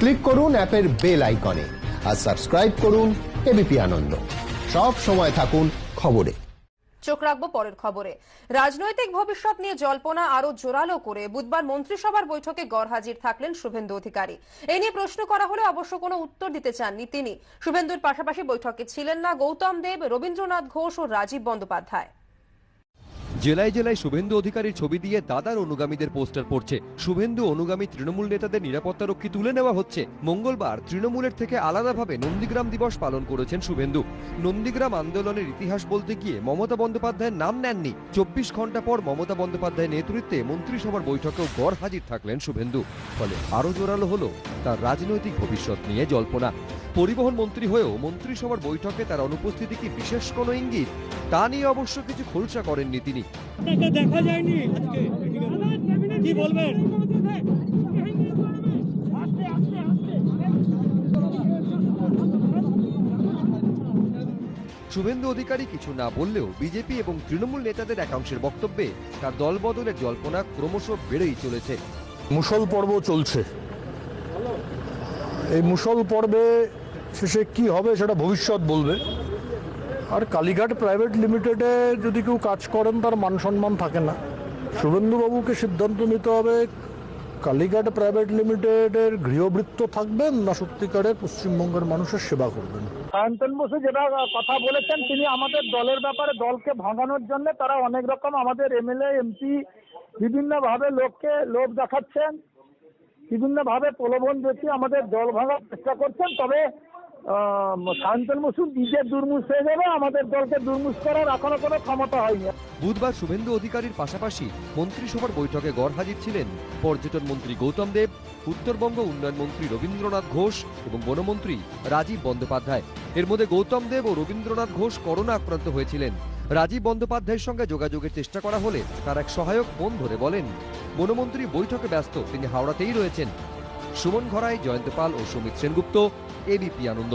Click করুন অ্যাপের bell আইকনে আর সাবস্ক্রাইব করুন এবিপি আনন্দ। সব সময় থাকুন খবরে। চোখ রাখব পরের খবরে। রাজনৈতিক ভবিষ্যৎ নিয়ে জল্পনা আরও জোরালো করে বুধবার মন্ত্রিসভার বৈঠকে গড়হাজির থাকলেন শুভেন্দু অধিকারী। এই নিয়ে প্রশ্ন করা হলে অবশ্য কোনো উত্তর দিতে চাননি তিনি। শুভেন্দুর পাশাপাশি বৈঠকে ছিলেন না গৌতম দেব, রবীন্দ্রনাথ ঘোষ ও রাজীব বন্দ্যোপাধ্যায়। জেলায় জেলায় শুভেন্দু অধিকারীর ছবি দিয়ে দাদার অনুগামীদের পোস্টার পড়ছে। শুভেন্দু অনুগামী তৃণমূল নেতাদের নিরাপত্তারক্ষী তুলে নেওয়া হচ্ছে। মঙ্গলবার তৃণমূলের থেকে আলাদাভাবে নন্দীগ্রাম দিবস পালন করেছেন শুভেন্দু। নন্দীগ্রাম আন্দোলনের ইতিহাস বলতে গিয়ে মমতা বন্দ্যোপাধ্যায়ের নাম নেননি। চব্বিশ ঘণ্টা পর মমতা বন্দ্যোপাধ্যায়ের নেতৃত্বে মন্ত্রিসভার বৈঠকেও গড় হাজির থাকলেন শুভেন্দু। ফলে আরও জোরালো হলো তার রাজনৈতিক ভবিষ্যৎ নিয়ে জল্পনা। পরিবহন মন্ত্রী হয়েও মন্ত্রিসভার বৈঠকে তার অনুপস্থিতি কি বিশেষ কোনো ইঙ্গিত, তা নিয়ে অবশ্য কিছু খোলসা করেননি তিনি। আপনাকে দেখা যায়নি আজকে। কি বলবেন? শুভেন্দু অধিকারী কিছু না বললেও বিজেপি এবং তৃণমূল নেতাদের একাংশের বক্তব্যে তার দলবদলের জল্পনা ক্রমশ বেড়েই চলেছে। মুসল পর্ব চলছে। এই মুসল পর্বে শেষে কি হবে সেটা ভবিষ্যৎ বলবে। আর কালীঘাট প্রাইভেট লিমিটেডে যদি কেউ কাজ করেন, তার মান সম্মান থাকে না। শুভেন্দুবাবুকে সিদ্ধান্ত নিতে হবে, কালীঘাট প্রাইভেট লিমিটেডের গৃহবৃত্ত থাকবেন না সত্যিকারের পশ্চিমবঙ্গের মানুষের সেবা করবেন? সায়ন্তন বসু যেটা কথা বলেছেন, তিনি আমাদের দলের ব্যাপারে দলকে ভাঙানোর জন্য তারা অনেক রকম আমাদের এমএলএ, এমপি, বিভিন্নভাবে লোককে লোভ দেখাচ্ছেন, বিভিন্নভাবে প্রলোভন দেখিয়ে আমাদের দল ভাঙার চেষ্টা করছেন। তবে সায়ন্তন বসু নিজে দুর্মুষ হয়ে যাবে, আমাদের দলকে দুর্মুষ করার এখনও কোনো ক্ষমতা হয়নি। বুধবার শুভেন্দু অধিকারীর পাশাপাশি মন্ত্রিসভার বৈঠকে গড় হাজির ছিলেন পর্যটন মন্ত্রী গৌতম দেব, উত্তরবঙ্গ উন্নয়ন মন্ত্রী রবীন্দ্রনাথ ঘোষ এবং বনমন্ত্রী রাজীব বন্দ্যোপাধ্যায়। এর মধ্যে গৌতম দেব ও রবীন্দ্রনাথ ঘোষ করোনা আক্রান্ত হয়েছিলেন। রাজীব বন্দ্যোপাধ্যায়ের সঙ্গে যোগাযোগের চেষ্টা করা হলে তার এক সহায়ক ফোন ধরে বলেন, বনমন্ত্রী বৈঠকে ব্যস্ত, তিনি হাওড়াতেই রয়েছেন। সুমন ঘরাই জয়ন্ত পাল ও সুমিত সেনগুপ্ত এবিপি আনন্দ।